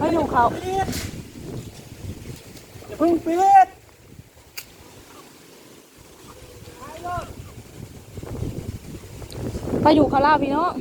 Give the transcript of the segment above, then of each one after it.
พายุเขาอย่าเพิ่งปิดพายุเขาล่าพี่น้อง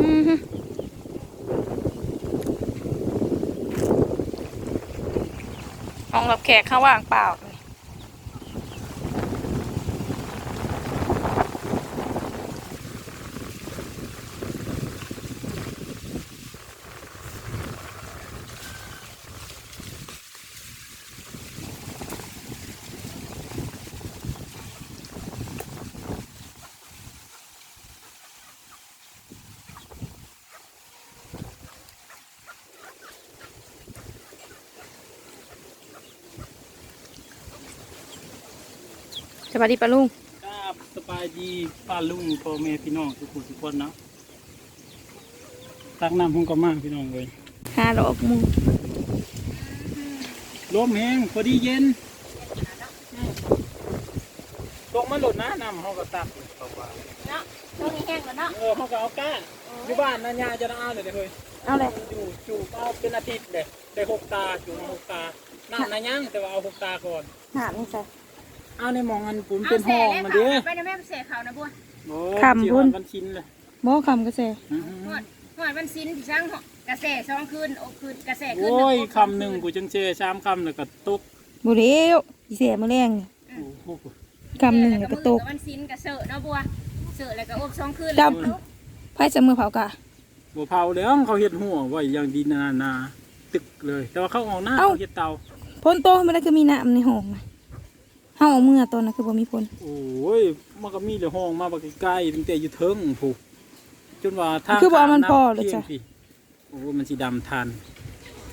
อือฮึห้องรับแขกข้างว่างเปล่า สวัสดีปะลุงครับสบายดีป้าลุงพ่อแม่พี่น้องทุกคนทุกคนเนาะตักน้ำห้องก็มากพี่น้องเลยห้าดอกมูลมแห้งพอดีเย็นตกมาหลดนะน้ำห้องก็ตักเข้าไปเนาะช่วงนี้แห้งแล้วเนาะเออห้องก็เอาก้าอยู่บ้านนะยาจะเอาเลยเด้อเฮ้ยเอาเลยอยู่จูบเอาเป็นอาทิตย์เลยได้หกตาจูบมาหกตาน้ำนะยังแต่ว่าเอาหกตาก่อนหนาไม่ใส่ เอาในหมองอันปุ๋นเป็นห้องมันเด้อไปในแม่เสกเขานะบัวโอ้คำบุญ สิฮอดวันชินเลยบ่คำกระแสอืหมอดหอดวันซินช่างกระแสสองคืนโอคืนกระแสคืนโอ้ยคำหนึ่งกูจังเชชามคำแล้วก็ตกบุเรียวอีเสียมาแรงนี่โอ้โหคำหนึ่งแล้วก็ตก วันซินกระเสอะเนาะบัวเสอะแล้วก็อบสองคืนจับไพ่จะมือเผากะ บัวเผาแล้วเขาเห็ดหัวไว้อย่างดีนานาตึกเลย แต่ว่าเขาออกหน้าเอ้า เขาเห็ดเตา พ้นโตไม่ได้คือมีน้ำในห้องนะ เฮาเอามือตอนนั้นคือบ่มีพ้นโอ้ยมันก็มีแต่ห้องมาบักใกล้ๆตั้งแต่อยู่เทิงผูกจนว่าทางคือบ่เอามันพอเลยที่ยจ้ะงพี่โอ้มันสีดำทัน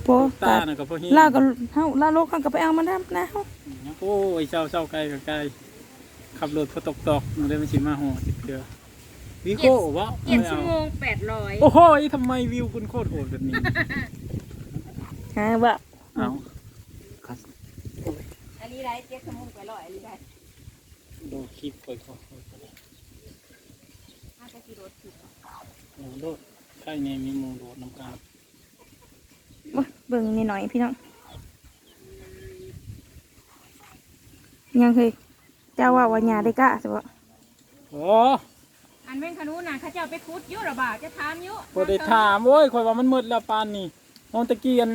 โปตาตาน่ะก็พอเห็นลาก็เฮาลาโลกข้างก็ไปเอามันทำนะเฮาโอ้ยเศร้าเศร้าไกลกับไกลขับรถพอตกตอกมันเลยมันสิมาห่อติดเกลือวิโก้วะเจ็ดไม่ชั่เอาวโมงแปดร้อยโอ้โหทำไมวิวคุณโคตรโหดแบบนี้หาว่าเอาอันนี้ ไรเจ็ดชั่วโมงแปดร้อยอันนี้ไรดูคลิปไปก่อนน่าจะกี่รถผิดโอ้โหใกล้ในมีหมูโดดน้ำกาดโอ้ยเบิ่งนิดหน่อยพี่น้องยังเคยเจ้าว่าวันยาได้กะสิบ่โอ้อันเว้นขนุนน่ะเขาจะเอาไปคุดยุ่หรือเปล่าจะถามยุ่พอได้ถามโอ้ยคอยว่ามันมืดแล้วปานนี่น้องตะเกียน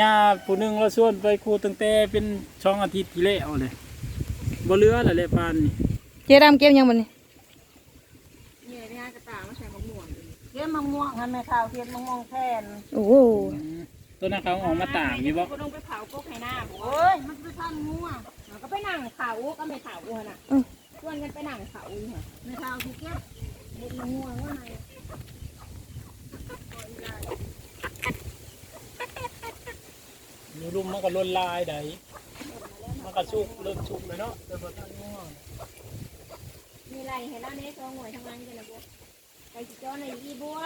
ญาผู้หนึ่งเราชวนไปครูตั้งแต่เป็นช่องอาทิตย์ที่แล้วเลยบ่เหลือแล้วแหละปานนี่เจ๊ดำเก็บยังบ่นี่เนี่ยเนี่ยกระต่ายมาใส่มะม่วงเก็บมะม่วงให้แม่ข้าวเก็บมะม่วงแทนโอ้โหตัวนั้นเขาออกมาต่างอยู่บ่ก็ต้องไปเผาก็ไข่หน้าบอกโอ้ยมันไปทำงัวมันก็ไปนั่งเผาก็ไม่เผาหัวน่ะชวนกันไปนั่งเผาอยู่ค่ะไม่เผาที่เก็บเห็ดมะม่วงว่าไง อยู่รุมมันก็ลวนลายได้มันก็ชุกเริ่มชุกเลยเนาะแต่บ่ทันง่วงมีอะไรเห็นแล้วเนี่ยตัวหน่วยทำงานกันนะบัวไปจิจ้อในอีบัว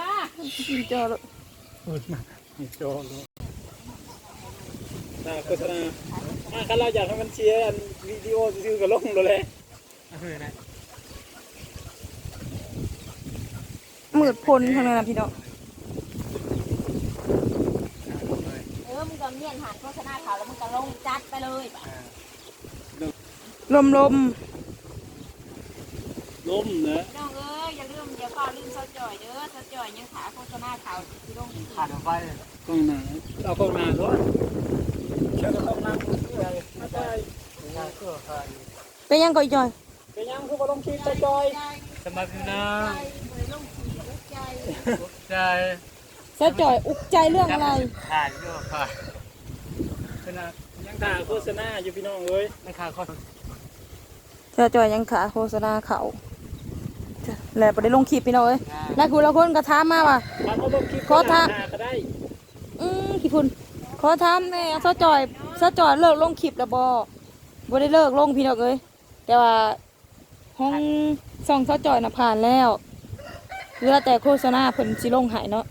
กินจอเลยเปิดมาไม่จอเลยน่าโฆษณาอะคันเราอยากให้มันเชียร์อันวิดีโอซื้อๆก็ลงเลยแหละเออนะมืดพลทางนั้นนะพี่น้อง ออมึงก็เมียนหันโฆษณาเขาแล้วมึงก็ลงจัดไปเลยลมลมล้มเนอะน้องเอ้ยอย่าลืมอย่าฟ้าลืมเซาจ่อยเด้อเซาจ่อยยังขาโฆษณาเขาที่ลงที่ผ่านไปกล้องหน้าเอากล้องหน้าด้วยเชื่อก็ต้องนั่งเอะไรไม่ได้งานเพื่อใครเป็นยังก่อยจอยเป็นยังคือบ่ลงคลิปจอยสมัครนะลงที่อุกใจใจซะจอยอุกใจเรื่องอะไรผ่านก็ผ่านขนา ดยังถ่าโฆษณาอยู่พี่น้องเอ้ยไม่ขาดข้อซะจอยยังขาโฆษณาเขาแล้วไปได้ลงคลิปพี่น้องเอ้ยแล้วคุณละคนก็ถามมาว่ามันก็ลงคลิปขอท่าได้อืมขี้พุ่นขอถามแม่ซะจอยซะจอยเลิกลงคลิปแล้วบ่บ่ได้เลิกลงพี่น้องเอ้ยแต่ว่าห้องส่องซะจอยน่ะผ่านแล้วเหลือแต่โฆษณาเพิ่นสิลงหายเนาะ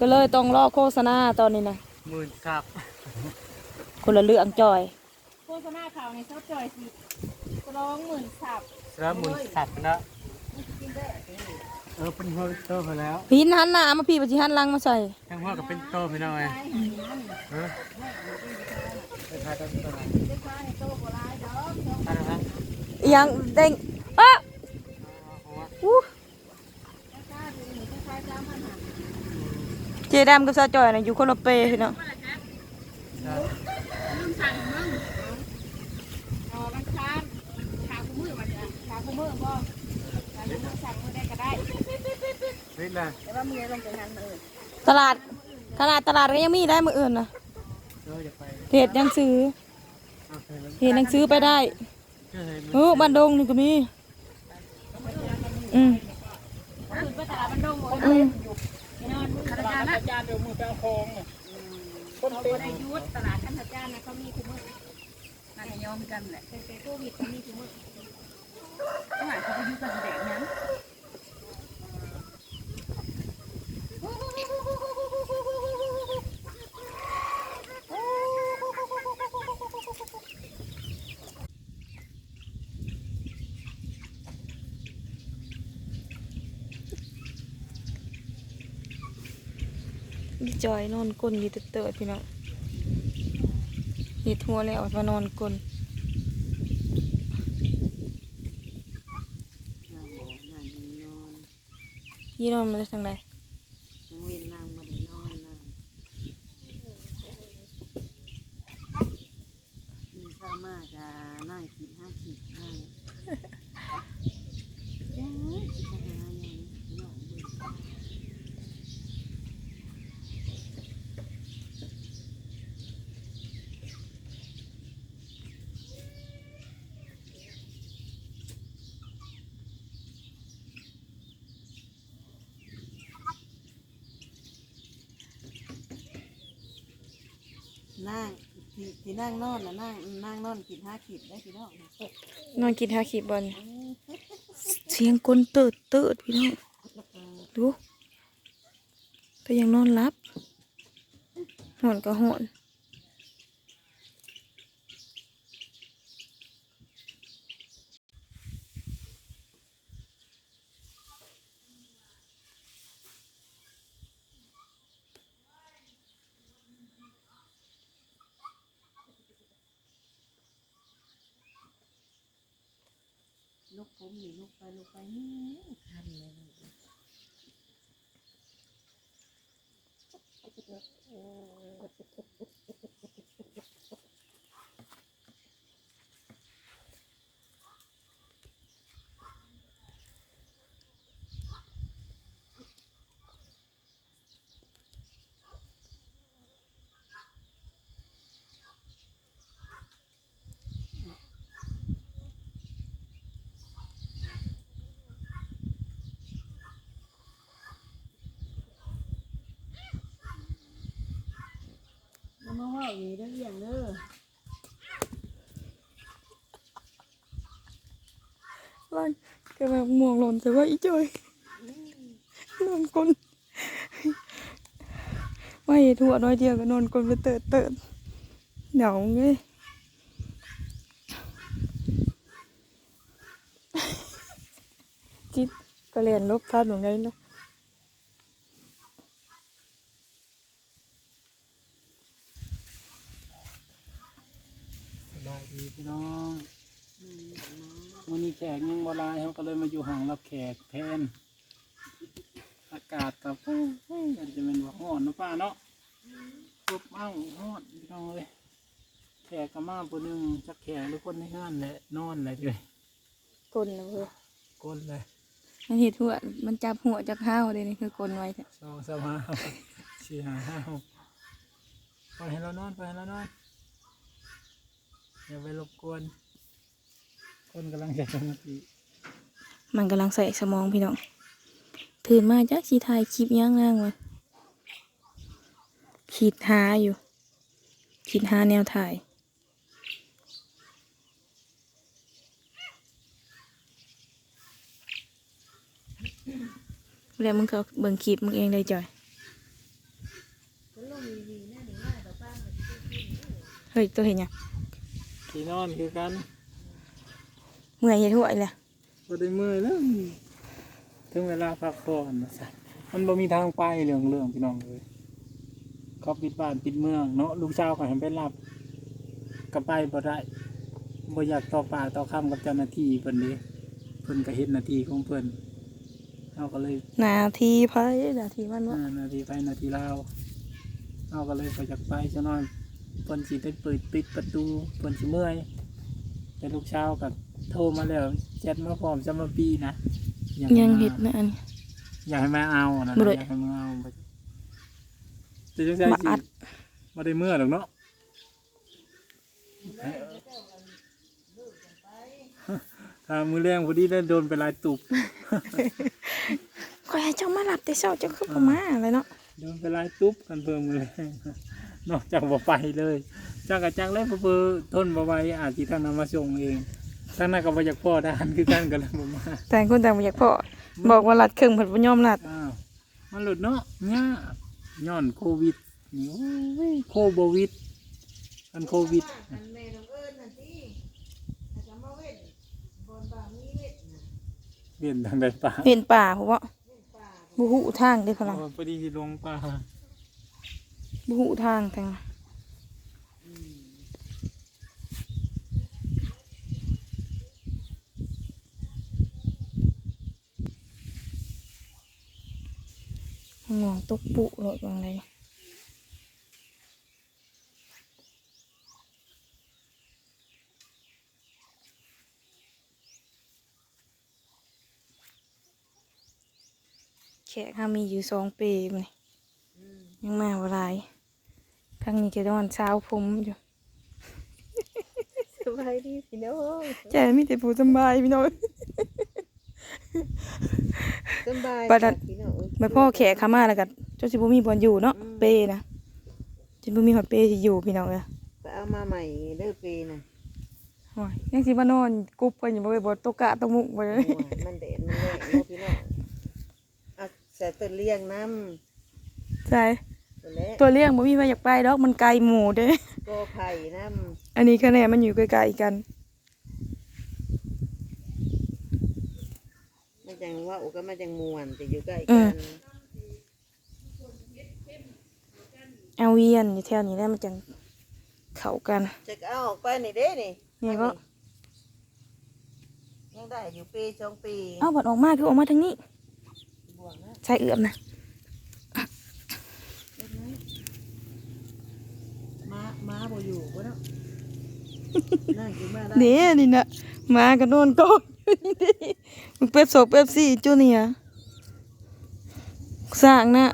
ก็เลยต้องรอโฆษณาตอนนี้นะหมื่นครับ คนละเรื่องจอยโฆษณาเขาในเซาจ่อยสิร้องหมื่นสับสำหรับหมื่นสัตว์นะโฆอเป็นหัวเป็นโตไปแล้วพี่หันหน้ามาพี่ปฏิหันหลังมาใส่ทั้งหัวก็เป็นโตไปหน่อยเออไปพาต้นต้นอะไรไปนะครับอีหยังเด้งอ๊ะอู้เจดามกับซาจอยน่ะอยู่คนละเปพี่น้อง อ๋อมันค้านขาคู่มือมันจะขา คู่มือบ่ขาคู่มือสั่งมือได้ก็ได้ นิดละแต่ว่ามือลงจากนั้นเลยตลาดขนาดตลาดก็ยังมีได้มืออื่นนะเออจะไปเพจยังซื้อเอาไปแล้วเพจยังซื้อไปได้เจอเห็นเอบ้านดงนี่ก็มีอืมตลาดบันดงอืมไปนอนมือตลาลาดดนันะจานเดี๋ยวมือไปเอาของน่ะคนเต็มได้ยุดตลาดกันทัดจานนะเขามีคู่มือน่าจะยอมกันแหละแต่โควิดเขามีคู่มือ ต้องหาเขาไปยุดกันแดดนั้นจอยนอนกลนอยู่เตอะๆพี่น้องเห็ดหัวแล้วมานอนกลน ยี่นอนมาทางใดเวียนนางมาได้นอนนะมีข้าวมากจะนั่งกินห้าขีดห้าจ้าสิไปหาอย่างน้องเบิ่ง นั่งที่ที่นั่งนอนนะนั่งนั่งนอนกินห้าขีดได้พี่น้องนอนกินฮาขีดบอลเสียงคนเติดเติดพี่น้องดูก็ยังนอนรับหอนก็หอน ผมหนีลูกไปลูกไปนี่คันเลยแล้ว่า อย่างนี้ได้อย่างเด้อร่างก็แบบม่วงหล่นแต่ว่าอีจอยนอนกลนว่าเห็ดหัวน้อยเดียวก็นอนกลนไปเติดเติดเดี๋ยวไงจิตก็เรียนลบทัดหมือนไงเนาะ สบายดีพี่น้องวันนี้ แขกยังบหลายเขาก็เลยมาอยู่ห้องรับแขกแทน อากาศกับอาจจะเป็นว่าห้อนนะป้าเนาะปุ๊บเอ้าห้อนพี่น้องเลยแขกก็มาปุ่นึงจักแขกหรือคนในงานแหละนอนแหละเลยกลนนะเพื่อก้นเลยมันเห็ดหัวมันจับหัวจากห้าวเลยนี่คือกลนไว้เถอะสองสามห้าสี่ห้าห้าหกไปให้เรานอนไปให้เรานอนอย่าไปรบกวนคนกำลังจะสมาธิ มันกำลังใส่สมองพี่น้องตื่นมาจ้ะสีถ่ายคลิปย่างนั่งเลยคิดหาอยู่คิดหาแนวถ่าย แล้วมึงก็เบิ่งคลิปมึงเองได้จ่อย เฮ้ย ตัวเห็นยัง ที่นอนคือกัน เมื่อยเห็ดหัวอีกแล้ว ก็ได้เมื่อยแล้วถึงเวลาพักผ่อนนะสัมันบ่มีทางไปเรื่องเรื่องพี่น้องเลยเขาปิดบ้านปิดเมืองเนาะลูกชาวก็ให้ไปรับก็ไปบ่ได้บ่อยากต่อปากต่อคำกับเจ้าหน้าที่เพิ่นเด้เพิ่นก็เฮ็ดหน้าที่ของเพิ่นเฮาก็เลยนาทีไผนาทีมันว่าอ่าหน้าที่ไปหน้าที่ลาวเฮาก็เลยบ่อยากไปซะหน่อยเพิ่นสิได้เปิดปิดประตูเพิ่นสิเมื่อยแต่ลูกชาวก็ โทรมาแล้วแชทมาพร้อมจะมาปีนะอากให้ยังมาเห็ดนะอันนี้ อยากให้มาเอานะบ่ได้ อยากให้มาเอาบ่จะจังไดมาสิอัดบ่ได้เมื่อหรอกเนาะถ้ามือแรงพอดีได้โดนไปหลายตุบก็ให้เจ้ามาหลับแต่เช้าเจ้าคือบ่มาอะไรเนาะโดนไปหลายตุบกันเพิ่มมือแรงนอกจากบ่ไปเลยจากกะจังแล้วเพิ่อทนบ่ไหวอาจสิทางนำมาส่งเอง ทางนั้นก็บ่อยากพ่อด้านคือกันกันแล้วบ่มาแต่างคนต่างบ่อยากพอบอกว่าหลัดเครื่องเพิ่นบ่ยอมหลัดอ้าวมันหลุดเนาะเนี่ยย้อนโควิดนี่โอ้ยโคบวิดอันโควิดอันแม่น้องเอิญน่ะสิอาจจะมาเว้นบนบ่ามีเว้นน่ะเปลี่ยนทางใดป่าเห็นป่าเพราะว่าบ่ฮู้ทางเด้พลังโอ้พอดีที่ลงป่า บ่ฮู้ทางทาง นั้นง่วงตกปุโลดบางไดแขกห้ามีอยู่สองปีมันยังมาบ่หลายทางนี้จะนอนเช้าผมอยู่สบายดีพี่น้องแกมีแต่ผู้สำบายพี่น้องสบายบัดนั้นพี่น้องเอ้ย ไปพ่อแขกเข้ามาแล้วก็เจ้าสิบ่มีบอลอยู่เนาะเปนะจนบ่มีฮอดเปสิอยู่พี่น้องเอ้ยไปเอามาใหม่เด้อปีน่ะโอ้ยยังสิมานอนกุบกันอยู่บ่ไปบ่ตกกะตกมุกบ่เลยโอ้ยมันแดดมันแรงเนาะพี่น้องเอาใส่ต้นเลี้ยงน้ใช่ำตัวแหละตัวเลี้ยงบ่มีมาอยากไปดอกมันไกลหมู่เด้กอไผ่น้อันนี้คะแนนมันอยู่ไกลๆกันำมันจั งว่าอุก็มันจังมวนแต่อยู่ใกล้กันเอาเวียนอยู่แถวนี้แหล้วมันจังเข้ากันจะเอาออกไปนี่เด้นี่เนี่ยก็ยังได้อยู่ปีสองปีเอาบัดออกมาคือออกมาทางนี้บวกนะใช่เอื้อมนะม้าม้าบ่อยู่บ่เนาะนั่งกินมาได้นี่นี่น่ะมาก็นอนกองอยู่นี่มึง เป๊ปโซเป๊ปซี่จูเนียสร้างนะ